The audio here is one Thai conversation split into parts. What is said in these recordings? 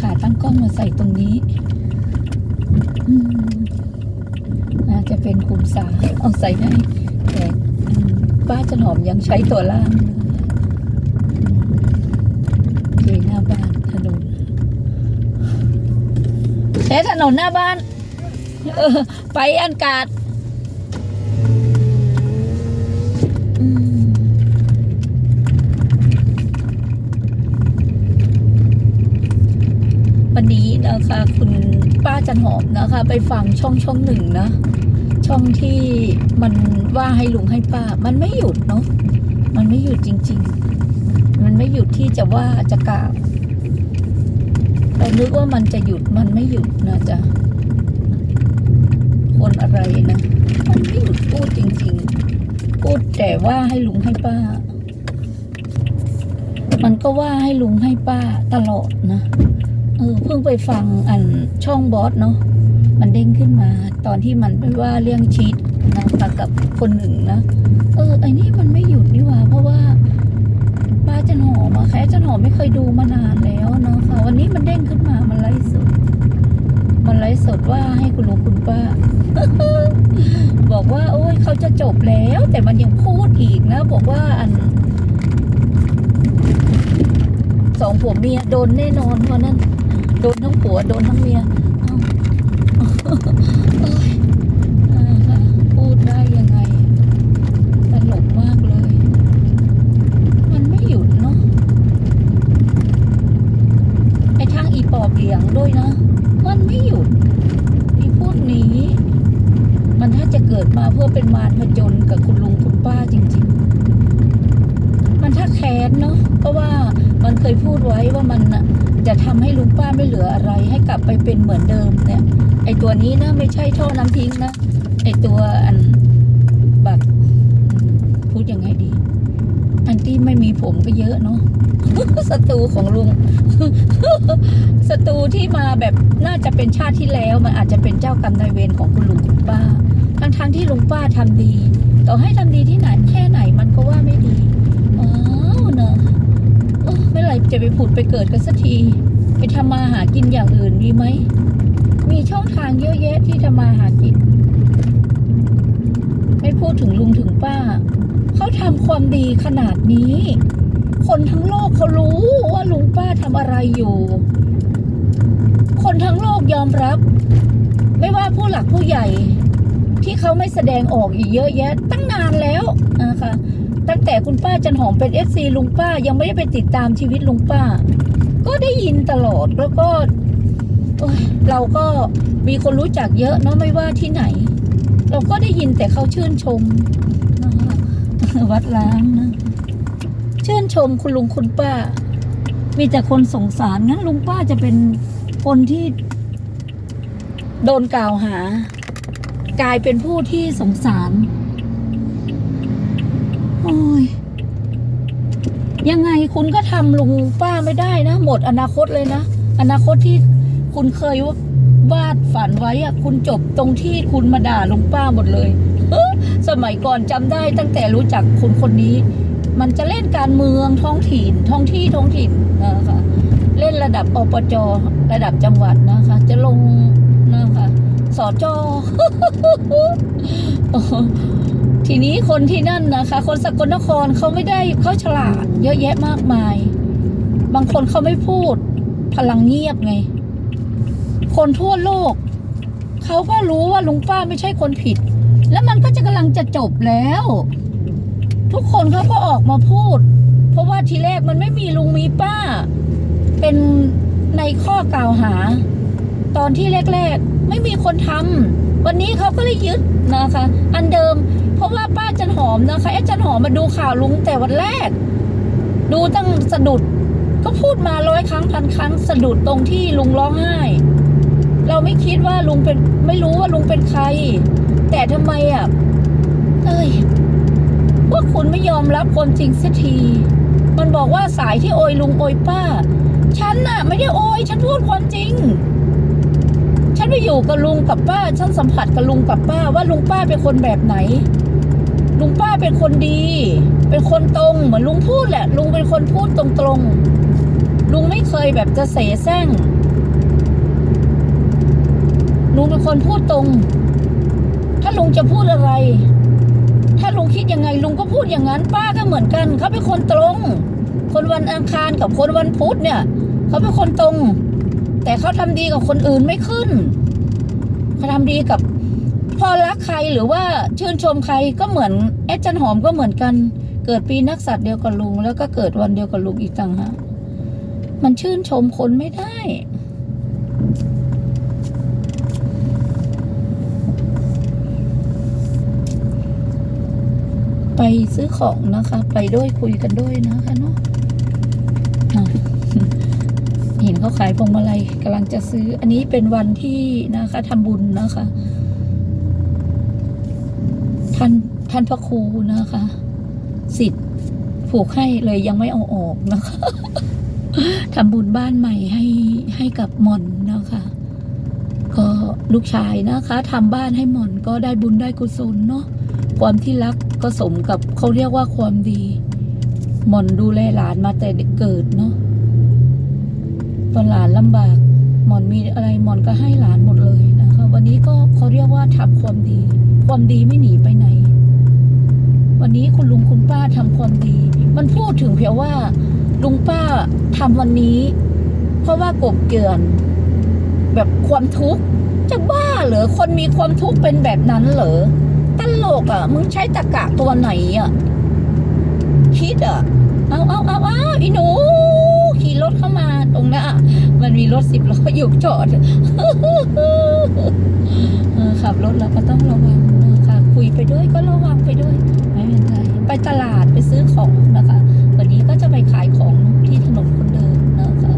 ขาตั้งกล้องมาใส่ตรงนี้อืมน่าจะเป็นคุณสาเอาใส่ให้แต่ป้าจันหอมยังใช้ตัวล่างโอเคหน้าบ้านถนนใช้ถนนหน้าบ้าน ไปอันกาดอืม วั นะคะ คุณป้าจันหอมนะคะ ไปฟังช่องช่องหนึ่งนะ ช่องที่มันว่าให้ลุงให้ป้า มันไม่หยุดเนาะมันไม่หยุดจริง ๆ มันไม่หยุดที่จะว่าจะกล่าวเรานึกว่ามันจะหยุดมันไม่หยุดนะจ๊ะคนอะไรนะมันไม่หยุดพูดจริง ๆ พูดแต่ว่าให้ลุงให้ป้า มันก็ว่าให้ลุงให้ป้าตลอดนะ เออเพิ่งไปฟังอันช่องบอสเนาะมันเด้งขึ้นมา ตอนที่มันไปว่าเรื่องชีตนะคะกับคนหนึ่งนะเออไอ้นี่มันไม่หยุดนี่หว่า เพราะว่าป้าจันหอมอะแค่จันหอมไม่เคยดูมานานแล้วเนาะค่ะ วันนี้มันเด้งขึ้นมามันไลฟ์สดมันไลฟ์สดว่าให้คุณลุงคุณป้า บอกว่า โอ้ยเขาจะจบแล้ว แต่มันยังพูดอีกนะ บอกว่าอันสองผัวเมียโดนแน่นอนเพราะนั้น โดนทั้งผัวโดนทั้งเมียพูดได้ยังไงตลกมากเลย มันไม่หยุดเนาะไอ้ทางอีปอบเหลียงด้วยนะ มันไม่หยุดอีพวกนี้มันถ้าจะเกิดมาเพื่อเป็นมารผจญกับคุณลุงคุณป้าจริง ๆ มันถ้าแค้นเนาะเพราะว่ามันเคยพูดไว้ว่ามันน่ะ จะทำให้ลุงป้าไม่เหลืออะไร ให้กลับไปเป็นเหมือนเดิมเนี่ย ไอตัวนี้นะไม่ใช่ท่อน้ำทิ้งนะ ไอตัวอันแบบพูดยังไงดี อันที่ไม่มีผมก็เยอะเนาะศัตรูของลุงศัตรูที่มาแบบน่าจะเป็นชาติที่แล้ว มันอาจจะเป็นเจ้ากรรมนายเวรของคุณลุงคุณป้า ทั้งทงๆที่ลุงป้าทำดี ต่อให้ทำดีที่ไหนแค่ไหนมันก็ว่าไม่ดี ไม่อไหรจะไปผุดไปเกิดกันสักที ไปทำมาหากินอย่างอื่นดีไหม มีช่องทางเยอะแยะที่ทำมาหากิน ไม่พูดถึงลุงถึงป้า เขาทำความดีขนาดนี้ คนทั้งโลกเขารู้ว่าลุงป้าทำอะไรอยู่ คนทั้งโลกยอมรับ ไม่ว่าผู้หลักผู้ใหญ่ ที่เขาไม่แสดงออกอีกเยอะแยะ ตั้งนานแล้วนะคะ ตั้งแต่คุณป้าจันหอมเป็นเอฟซีลุงป้ายังไม่ได้ไปติดตามชีวิตลุงป้า ก็ได้ยินตลอดแล้วก็เราก็มีคนรู้จักเยอะเนาะไม่ว่าที่ไหน เราก็ได้ยินแต่เขาชื่นชมนะคะวัดล้างนะชื่นชมคุณลุงคุณป้า มีแต่คนสงสารงั้นลุงป้าจะเป็นคนที่ โดนกล่าวหา กลายเป็นผู้ที่สงสาร โอ้ยยังไงคุณก็ทำลุงป้าไม่ได้นะ หมดอนาคตเลยนะ อนาคตที่คุณเคยวาดฝันไว้อะคุณจบตรงที่คุณมาด่าลุงป้าหมดเลยสมัยก่อนจำได้ตั้งแต่รู้จักคุณคนนี้ มันจะเล่นการเมืองท้องถิ่น ท้องที่ท้องถิ่นนะคะเล่นระดับอบจระดับจังหวัดนะคะ จะลงนะคะสอจอ ทีนี้คนที่นั่นนะคะ คนสกลนครเขาไม่ได้เขาฉลาด เยอะแยะมากมาย บางคนเขาไม่พูด พลังเงียบไง คนทั่วโลกเขาก็รู้ว่าลุงป้าไม่ใช่คนผิด แล้วมันก็จะกำลังจะจบแล้ว ทุกคนเขาก็ออกมาพูด เพราะว่าทีแรกมันไม่มีลุงมีป้า เป็นในข้อกล่าวหา ตอนที่แรก ๆ ไม่มีคนทำ วันนี้เขาก็เลยยึดนะคะ อันเดิม เพราะว่าป้าจันหอมนะคะไอ้จันหอมมาดูข่าวลุงแต่วันแรก ดูตั้งสะดุด ก็พูดมาร้อยครั้งพันครั้งสะดุดตรงที่ลุงร้องไห้ เราไม่คิดว่าลุงเป็นไม่รู้ว่าลุงเป็นใคร แต่ทำไมอะเอ้ยพวกคุณไม่ยอมรับความจริงสักที มันบอกว่าสายที่โอยลุงโอยป้า ฉันน่ะ ไม่ได้โอย ฉันพูดความจริง ฉันไปอยู่กับลุงกับป้า ฉันสัมผัสกับลุงกับป้า ว่าลุงป้าเป็นคนแบบไหน ลุงป้าเป็นคนดี เป็นคนตรงเหมือนลุงพูดแหละ ลุงเป็นคนพูดตรงๆ ลุงไม่เคยแบบจะเสแสร้งลุงเป็นคนพูดตรง ถ้าลุงจะพูดอะไร ถ้าลุงคิดยังไงลุงก็พูดอย่างนั้น ป้าก็เหมือนกัน เขาเป็นคนตรง คนวันอังคารกับคนวันพุธเนี่ย เขาเป็นคนตรง แต่เขาทำดีกับคนอื่นไม่ขึ้นเขาทำดีกับพอรักใครหรือว่าชื่นชมใครก็เหมือนแอดจันหอมก็เหมือนกัน เกิดปีนักสัตว์เดียวกับลุง แล้วก็เกิดวันเดียวกับลุงอีกต่างหากมันชื่นชมคนไม่ได้ไปซื้อของนะคะ ไปด้วยคุยกันด้วยนะคะเนาะ เขาขายพวงมาลัยกำลังจะซื้อ อันนี้เป็นวันที่นะคะทำบุญนะคะท่านท่านพระครูนะคะ สิทธิ์ผูกให้เลยยังไม่เอาออกนะคะทำบุญบ้านใหม่ให้ให้กับหม่อนนะคะ ก็ลูกชายนะคะทำบ้านให้หม่อนก็ได้บุญได้กุศลเนาะความที่รักก็สมกับเขาเรียกว่าความดี หม่อนดูแลหลานมาแต่เด็กเกิดเนาะ ตอนหลานลำบาก หมอนมีอะไรหมอนก็ให้หลานหมดเลยนะคะ วันนี้ก็เขาเรียกว่าทำความดี ความดีไม่หนีไปไหน วันนี้คุณลุงคุณป้าทำความดี มันพูดถึงเพียงว่าลุงป้าทำวันนี้ เพราะว่ากบเกลื่อน แบบความทุกข์จะบ้าเหรอคนมีความทุกข์เป็นแบบนั้นเหรอตลกอะ มึงใช้ตะกะตัวไหนอะคิดอะ เอาเอาเอาเอาอีหนูขี่รถเข้ามา ตรงหน้า มันมีรถสิบล้ออยู่จอดขับรถเราก็ต้องระวังนะคะคุยไปด้วยก็ระวังไปด้วย ไม่เป็นไรไปตลาดไปซื้อของนะคะ วันนี้ก็จะไปขายของที่ถนนคนเดินนะคะ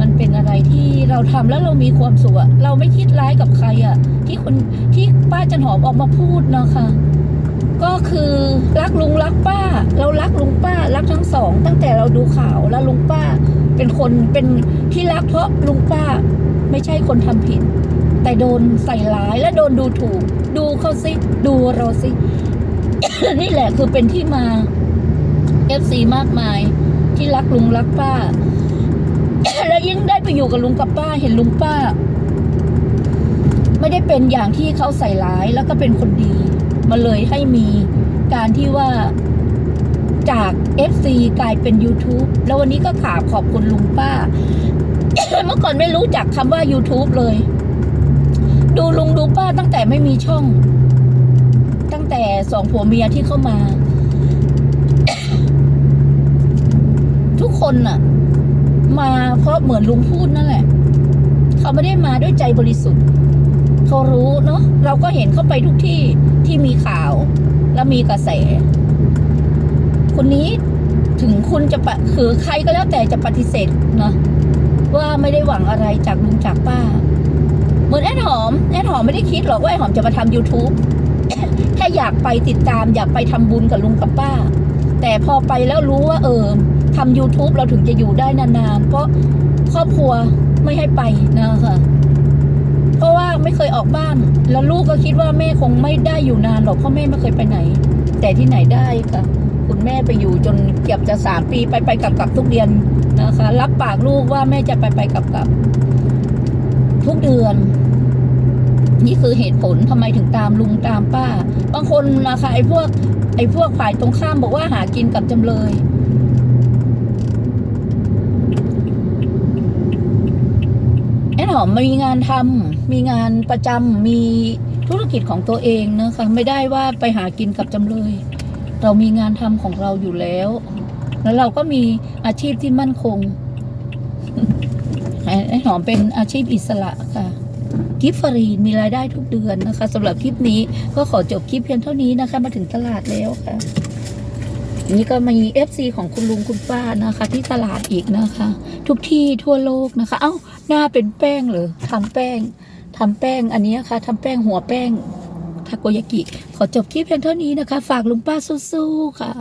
มันเป็นอะไรที่เราทำแล้วเรามีความสุขเราไม่คิดร้ายกับใครอะที่คนที่ป้าจันหอมออกมาพูดนะคะ ก็คือรักลุงรักป้า เรารักลุงป้ารักทั้งสอง ตั้งแต่เราดูข่าวแล้วลุงป้าเป็นคนเป็นที่รักเพราะลุงป้าไม่ใช่คนทำผิด แต่โดนใส่ร้ายและโดนดูถูก ดูเขาสิดูเราสินี่แหละคือเป็นที่มา FC มากมาย ที่รักลุงรักป้า แล้วยิ่งได้ไปอยู่กับลุงกับป้าเห็นลุงป้า ไม่ได้เป็นอย่างที่เขาใส่ร้ายแล้วก็เป็นคนดี มาเลยให้มีการที่ว่าจาก FC กลายเป็น YouTube แล้ววันนี้ก็ขาขอบคุณลุงป้า เมื่อก่อนไม่รู้จักคำว่า YouTube เลย ดูลุงดูป้าตั้งแต่ไม่มีช่อง ตั้งแต่สองผัวเมียที่เข้ามา ทุกคนน่ะ มาเพราะเหมือนลุงพูดนั่นแหละ เขาไม่ได้มาด้วยใจบริสุทธิ์ เขารู้เนาะเราก็เห็นเขาไปทุกที่ ที่มีข่าว และมีกระแส คนนี้ถึงคุณจะปะคือใครก็แล้วแต่จะปฏิเสธเนาะว่าไม่ได้หวังอะไรจากลุงจากป้า เหมือนแอดหอมแอดหอมไม่ได้คิดหรอกว่าแอดหอมจะมาทำ YouTube แค่อยากไปติดตามอยากไปทำบุญกับลุงกับป้า แต่พอไปแล้วรู้ว่าเออทำ YouTube เราถึงจะอยู่ได้นานๆ เพราะครอบครัวไม่ให้ไปนะคะ เพราะว่าไม่เคยออกบ้าน แล้วลูกก็คิดว่าแม่คงไม่ได้อยู่นานหรอกเพราะแม่ไม่เคยไปไหน แต่ที่ไหนได้ค่ะ คุณแม่ไปอยู่จนเกือบจะสามปีไปไปกลับกลับทุกเดือนนะคะ รับปากลูกว่าแม่จะไปไปกลับกลับทุกเดือน นี่คือเหตุผลทำไมถึงตามลุงตามป้า บางคนนะคะไอ้พวกไอ้พวกฝ่ายตรงข้ามบอกว่าหากินกับจำเลย แอน หอมมีงานทำมีงานประจำมีธุรกิจของตัวเองนะคะไม่ได้ว่าไปหากินกับจำเลย เรามีงานทำของเราอยู่แล้ว แล้วเราก็มีอาชีพที่มั่นคงแอนหอมเป็นอาชีพอิสระค่ะกิฟฟรีมีรายได้ทุกเดือนนะคะสำหรับคลิปนี้ก็ขอจบคลิปเพียงเท่านี้นะคะ มาถึงตลาดแล้วค่ะ นี่ก็มี FC ของคุณลุงคุณป้านะคะ ที่ตลาดอีกนะคะ ทุกที่ทั่วโลกนะคะ เอ้า หน้าเป็นแป้งเหรอทำแป้งทำแป้งอันนี้นะคะทำแป้งหัวแป้งทาโกยากิ ขอจบคลิปเพียงเท่านี้นะคะ ฝากลุงป้าสู้ๆค่ะ